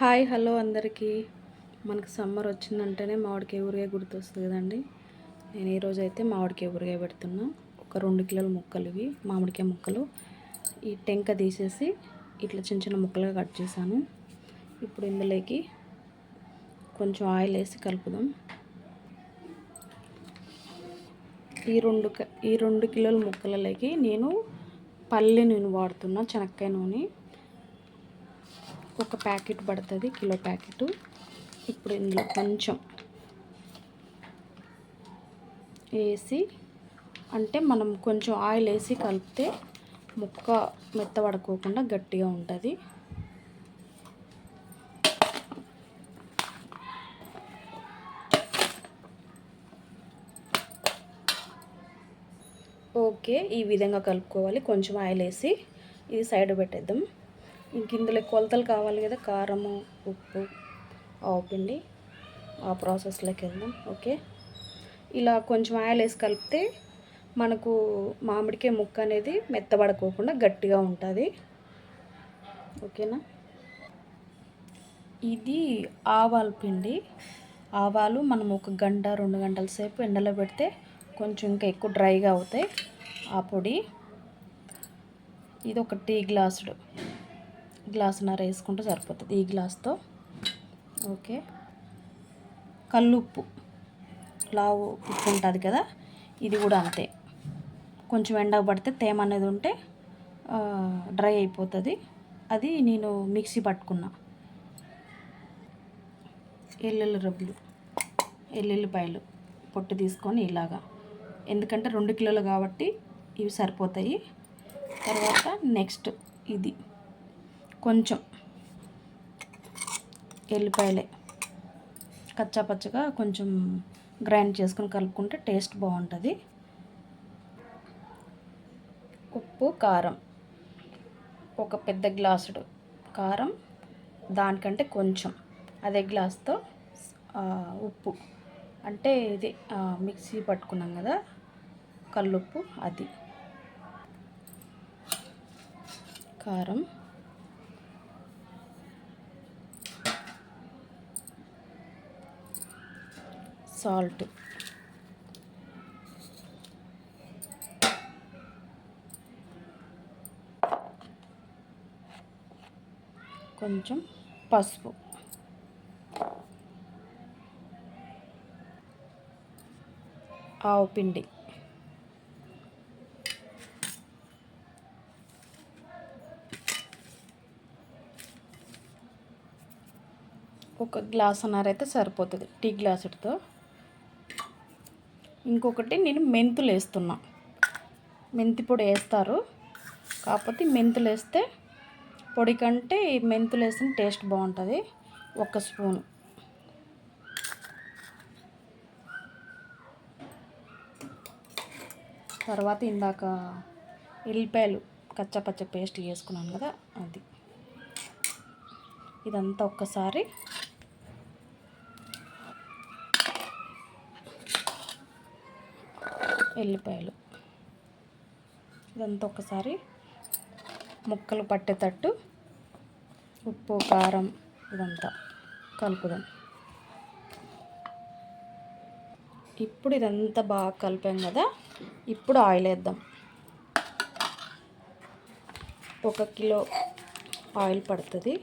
Hi hello అందరికీ. మనకు summer వచ్చిందంటేనే మామిడికాయ ఊరిగాయ గుర్తొస్తుంది కదండి. నేను ఈరోజు అయితే మామిడికాయ ఊరిగా పెడుతున్నా. ఒక రెండు కిలోల ముక్కలు ఇవి మామిడికాయ ముక్కలు. ఈ టెంక తీసేసి ఇట్లా చిన్న చిన్న ముక్కలుగా కట్ చేశాను. ఇప్పుడు ఇందులోకి కొంచెం ఆయిల్ వేసి కలుపుదాం. ఈ రెండు ఈ రెండు కిలోల ముక్కలలోకి నేను పల్లి నూనె వాడుతున్నా చెనక్కాయ నూనె. ఒక ప్యాకెట్ పడుతుంది కిలో ప్యాకెట్. ఇప్పుడు ఇందులో కొంచెం వేసి అంటే మనం కొంచెం ఆయిల్ వేసి కలిపితే ముక్క మెత్తబడుకోకుండా గట్టిగా ఉంటుంది. ఓకే ఈ విధంగా కలుపుకోవాలి. కొంచెం ఆయిల్ వేసి ఇది సైడ్ పెట్టేద్దాం. ఇంక ఇందులో కొలతలు కావాలి కదా కారము ఉప్పు ఆవు పిండి ఆ ప్రాసెస్లోకి వెళ్దాం ఓకే? ఇలా కొంచెం ఆయిల్ వేసి కలిపితే మనకు మామిడికాయ ముక్క అనేది మెత్తబడకోకుండా గట్టిగా ఉంటుంది. ఓకేనా? ఇది ఆవాల పిండి. ఆవాలు మనం ఒక గంట రెండు గంటల సేపు ఎండలో పెడితే కొంచెం ఇంకా ఎక్కువ డ్రైగా అవుతాయి. ఆ పొడి. ఇది ఒక టీ గ్లాసుడు. గ్లాసున్నర వేసుకుంటే సరిపోతుంది. ఈ గ్లాస్తో. ఓకే. కల్లుప్పు లావు ఉప్పు ఉంటుంది కదా? ఇది కూడా అంతే. కొంచెం ఎండకు పడితే తేమ అనేది ఉంటే డ్రై అయిపోతుంది. అది నేను మిక్సీ పట్టుకున్నా. ఎల్లుల్లి రబ్బులు ఎల్లుల్లిపాయలు పొట్టు తీసుకొని ఇలాగా. ఎందుకంటే రెండు కిలోలు కాబట్టి ఇవి సరిపోతాయి. తర్వాత నెక్స్ట్ ఇది. కొంచెం ఎల్లిపాయలే. కచ్చా పచ్చగా కొంచెం గ్రైండ్ చేసుకొని కలుపుకుంటే టేస్ట్ బాగుంటుంది. ఉప్పు కారం. ఒక పెద్ద గ్లాసుడు కారం దానికంటే కొంచెం అదే గ్లాస్తో ఉప్పు. అంటే ఇది మిక్సీ పట్టుకున్నాం కదా కల్లుప్పు అది. కారం. సాల్ట్. కొంచెం పసుపు. ఆవు పిండి. ఒక గ్లాస్ అన్నారైతే అయితే సరిపోతుంది. టీ గ్లాసుతో. ఇంకొకటి నేను మెంతులు వేస్తున్నా. మెంతి పొడి వేస్తారు. కాకపోతే మెంతులు వేస్తే పొడి కంటే ఈ మెంతులు వేసిన టేస్ట్ బాగుంటుంది. ఒక స్పూన్. తర్వాత ఇందాక ఎల్లిపాయలు కచ్చపచ్చ పేస్ట్ చేసుకున్నాను కదా అది. ఇదంతా ఒక్కసారి ఎల్లిపాయలు. ఇదంతా ఒకసారి ముక్కలు పట్టేటట్టు ఉప్పు కారం ఇదంతా కలుపుదాం. ఇప్పుడు ఇదంతా బాగా కలిపాం కదా ఇప్పుడు ఆయిల్ వేద్దాం. ఒక కిలో ఆయిల్ పడుతుంది.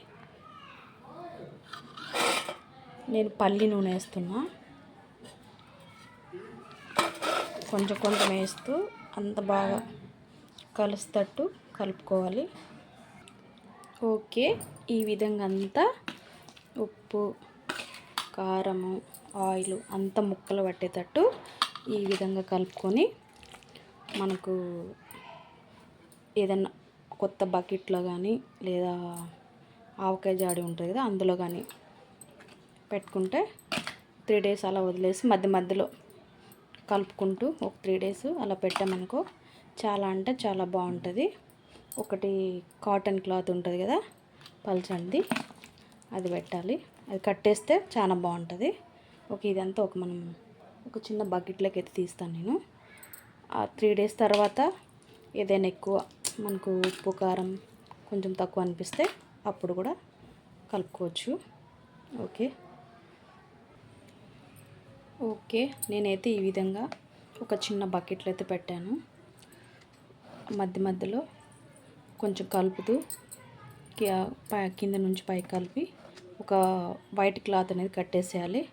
నేను పల్లి నూనె వేస్తున్నా. కొంచెం కొంచెం వేస్తూ అంత బాగా కలుస్తట్టు కలుపుకోవాలి. ఓకే. ఈ విధంగా అంతా ఉప్పు కారము ఆయిల్ అంత ముక్కలు పట్టేటట్టు ఈ విధంగా కలుపుకొని మనకు ఏదన్నా కొత్త బకెట్లో కానీ లేదా ఆవకాయ జాడి ఉంటుంది కదా అందులో కానీ పెట్టుకుంటే త్రీ డేస్ అలా వదిలేసి మధ్య మధ్యలో కలుపుకుంటూ ఒక త్రీ డేస్ అలా పెట్టామనుకో చాలా అంటే చాలా బాగుంటుంది. ఒకటి కాటన్ క్లాత్ ఉంటుంది కదా పల్చండి అది పెట్టాలి. అది కట్టేస్తే చాలా బాగుంటుంది. ఒక ఇదంతా ఒక మనం ఒక చిన్న బకెట్లోకి అయితే తీస్తాను నేను. ఆ త్రీ డేస్ తర్వాత ఏదైనా ఎక్కువ మనకు ఉప్పు కారం కొంచెం తక్కువ అనిపిస్తే అప్పుడు కూడా కలుపుకోవచ్చు. ఓకే. ఓకే నేనైతే ఈ విధంగా ఒక చిన్న బకెట్లో అయితే పెట్టాను. మధ్య మధ్యలో కొంచెం కలుపుతూ పై- కింద నుంచి పైకి కలిపి ఒక వైట్ క్లాత్ అనేది కట్టేసేయాలి.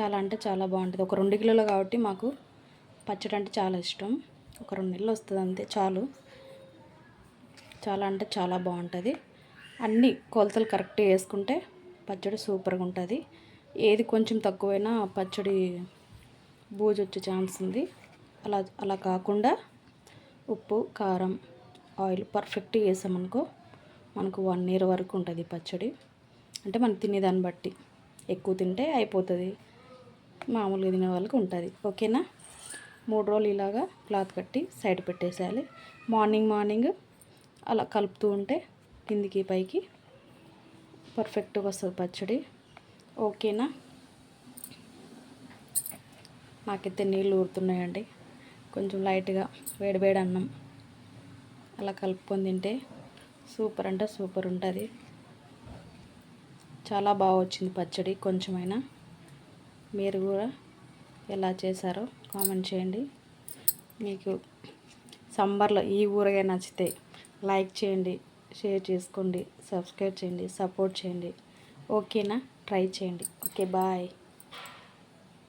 చాలా అంటే చాలా బాగుంటుంది. ఒక రెండు కిలోలు కాబట్టి మాకు పచ్చడి అంటే చాలా ఇష్టం. ఒక రెండు నెలలు వస్తుంది అంతే చాలు. చాలా అంటే చాలా బాగుంటుంది. అన్ని కొలతలు కరెక్ట్గా వేసుకుంటే పచ్చడి సూపర్గా ఉంటుంది. ఏది కొంచెం తక్కువైనా పచ్చడి బూజు వచ్చే ఛాన్స్ ఉంది. అలా అలా కాకుండా ఉప్పు కారం ఆయిల్ పర్ఫెక్ట్గా వేసామనుకో మనకు వన్ ఇయర్ వరకు ఉంటుంది పచ్చడి. అంటే మనం తినేదాన్ని బట్టి ఎక్కువ తింటే అయిపోతుంది. మామూలుగా తినే వాళ్ళకి ఉంటుంది. ఓకేనా? మూడు రోజులు ఇలాగా క్లాత్ కట్టి సైడ్ పెట్టేసేయాలి. మార్నింగ్ మార్నింగ్ అలా కలుపుతూ ఉంటే కిందికి పైకి పర్ఫెక్ట్గా వస్తుంది పచ్చడి. ఓకేనా? నాకైతే నీళ్ళు ఊరుతున్నాయండి. కొంచెం లైట్గా వేడివేడి అన్నం అలా కలుపుకొని తింటే సూపర్ అంటే సూపర్ ఉంటుంది. చాలా బాగా వచ్చింది పచ్చడి. కొంచెమైనా మీరు కూడా ఎలా చేశారో కామెంట్ చేయండి. మీకు సంబర్లో ఈ ఊరగా నచ్చితే లైక్ చేయండి షేర్ చేసుకోండి సబ్స్క్రైబ్ చేయండి సపోర్ట్ చేయండి. ఓకేనా? ట్రై చేయండి. Okay bye.